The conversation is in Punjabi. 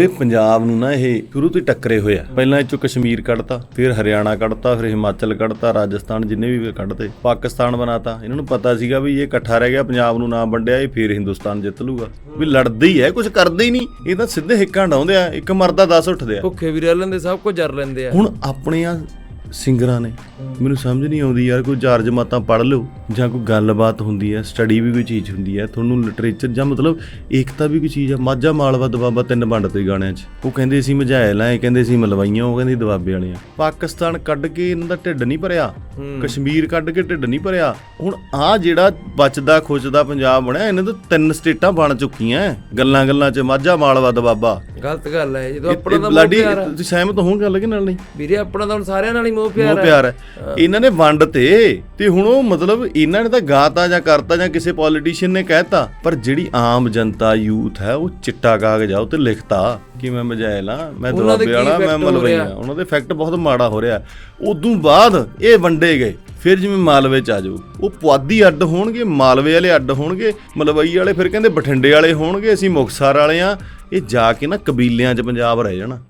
ਵੀਰੇ ਪੰਜਾਬ ਨੂੰ ਨਾ ਇਹ ਸ਼ੁਰੂ ਤੋਂ ਹੀ ਟੱਕਰੇ ਹੋਇਆ ਪਹਿਲਾਂ ਇਹ ਚੋਂ ਕਸ਼ਮੀਰ ਕੱਢਤਾ ਫਿਰ ਹਰਿਆਣਾ ਕੱਢਤਾ ਫਿਰ ਹਿਮਾਚਲ ਕੱਢਤਾ ਰਾਜਸਥਾਨ ਜਿੰਨੇ ਵੀ ਕੱਢਤੇ ਪਾਕਿਸਤਾਨ ਬਣਾਤਾ। ਇਹਨਾਂ ਨੂੰ ਪਤਾ ਸੀਗਾ ਵੀ ਇਹ ਇਕੱਠਾ ਰਹਿ ਗਿਆ ਪੰਜਾਬ ਨੂੰ ਨਾ ਵੰਡਿਆ ਇਹ ਫਿਰ ਹਿੰਦੁਸਤਾਨ ਜਿੱਤ ਲੂਗਾ। ਵੀ ਲੜਦੇ ਹੀ ਹੈ ਕੁਝ ਕਰਦੇ ਹੀ ਨਹੀਂ ਇਹ ਤਾਂ ਸਿੱਧੇ ਹਿੱਕਾਂ ਡਾਉਂਦੇ ਆ ਇੱਕ ਮਰਦਾ 10 ਉੱਠਦੇ ਆ। ਭੁੱਖੇ ਵੀ ਰਹਿ ਲੈਂਦੇ ਸਭ ਕੁਝ ਜਰ ਲੈਂਦੇ ਆ। ਹੁਣ ਆਪਣੀਆਂ ਸਿੰਗਰਾਂ ਨੇ। ਮੈਨੂੰ ਸਮਝ ਨਹੀਂ ਆਉਂਦੀ ਯਾਰ ਕੋਈ ਚਾਰ ਜਮਾਤਾਂ ਪੜ੍ਹ ਲਓ ਜਾਂ ਕੋਈ ਗੱਲਬਾਤ ਹੁੰਦੀ ਹੈ ਸਟੱਡੀ ਵੀ ਕੋਈ ਚੀਜ਼ ਹੁੰਦੀ ਹੈ ਤੁਹਾਨੂੰ ਲਿਟਰੇਚਰ ਜਾਂ ਮਤਲਬ ਏਕਤਾ ਵੀ ਕੋਈ ਚੀਜ਼ ਹੈ। ਮਾਝਾ ਮਾਲਵਾ ਦਬਾਬਾ ਤਿੰਨ ਵੰਡ ਤੇ ਗਾਣਿਆਂ 'ਚ। ਉਹ ਕਹਿੰਦੇ ਸੀ ਮਝੈਲ ਆ ਇਹ ਕਹਿੰਦੇ ਸੀ ਮਲਵਾਈਆਂ ਉਹ ਕਹਿੰਦੇ ਦਬਾਬੇ ਵਾਲੇ ਆ ਪਾਕਿਸਤਾਨ ਕੱਢ ਕੇ ਇਹਨਾਂ ਦਾ ਢਿੱਡ ਨਹੀਂ ਭਰਿਆ। ਕਸ਼ਮੀਰ ਕੱਢ ਕੇ ਢਿੱਡ ਨਹੀਂ ਭਰਿਆ। ਹੁਣ ਆ ਜਿਹੜਾ ਬਚਦਾ ਖੁੱਚਦਾ ਪੰਜਾਬ ਬਣਿਆ ਇਹਨਾਂ ਤੋਂ ਤਿੰਨ ਸਟੇਟਾਂ ਬਣ ਚੁੱਕੀਆਂ। ਗੱਲਾਂ ਗੱਲਾਂ 'ਚ ਮਾਝਾ ਮਾਲਵਾ ਦਬਾਬਾ ਗਲਤ ਗੱਲ ਹੈ ਜਦੋਂ ਆਪਣਾ ਤਾਂ ਮੋਹ ਬਲਾਡੀ ਪਿਆਰ। ਤੁਸੀਂ ਸਹਿਮਤ ਹੋ ਗੱਲ ਕਿ ਨਾਲ ਨਹੀਂ? ਵੀਰੇ ਆਪਣਾ ਤਾਂ ਹੁਣ ਸਾਰਿਆਂ ਨਾਲ ਹੀ ਮੋਹ ਪਿਆਰ ਮੋਹ ਹੈ। ਪਿਆਰ ਹੈ। ਇਹਨਾਂ ਨੇ ਵੰਡ ਤੇ ਤੇ ਹੁਣ ਉਹ ਮਤਲਬ ਇਹਨਾਂ ਨੇ ਤਾਂ ਗਾਤਾ ਜਾਂ ਕਰਤਾ ਜਾਂ ਕਿਸੇ ਪੋਲੀਟੀਸ਼ੀਅਨ ਨੇ ਕਹਿਤਾ ਪਰ ਜਿਹੜੀ ਆਮ ਜਨਤਾ ਯੂਥ ਹੈ ਉਹ ਚਿੱਟਾ ਕਾਗਜ਼ ਆ ਉਹ ਤੇ ਲਿਖਤਾ। ਕਿ ਮੈਂ ਮਜਾਇਲ ਆ? ਮੈਂ ਦੁਆਬੇ ਵਾਲਾ ਮੈਂ effect ਹੋ ਮਲਵਈ ਆ। ਰਿਹਾ? ਉਹਨਾਂ ਦੇ ਇਫੈਕਟ ਬਹੁਤ ਮਾੜਾ ਹੋ ਰਿਹਾ। ਉਦੋਂ ਬਾਅਦ ਇਹ ਵੰਡੇ ਗਏ। ਫਿਰ ਜਿਵੇਂ ਮਾਲਵੇ ਚ ਆ ਜਾਓ। ਉਹ ਪੁਆਧੀ ਅੱਡ ਹੋਣਗੇ ਮਾਲਵੇ ਵਾਲੇ ਅੱਡ ਹੋਣਗੇ ਮਲਵਈ ਵਾਲੇ ਫਿਰ ਕਹਿੰਦੇ ਬਠਿੰਡੇ ਵਾਲੇ ਹੋਣਗੇ ਅਸੀਂ ਮੁਕਤਸਰ ਵਾਲੇ ਆ। ਇਹ ਜਾ ਕੇ ਨਾ ਕਬੀਲਿਆਂ 'ਚ ਪੰਜਾਬ ਰਹਿ ਜਾਣਾ।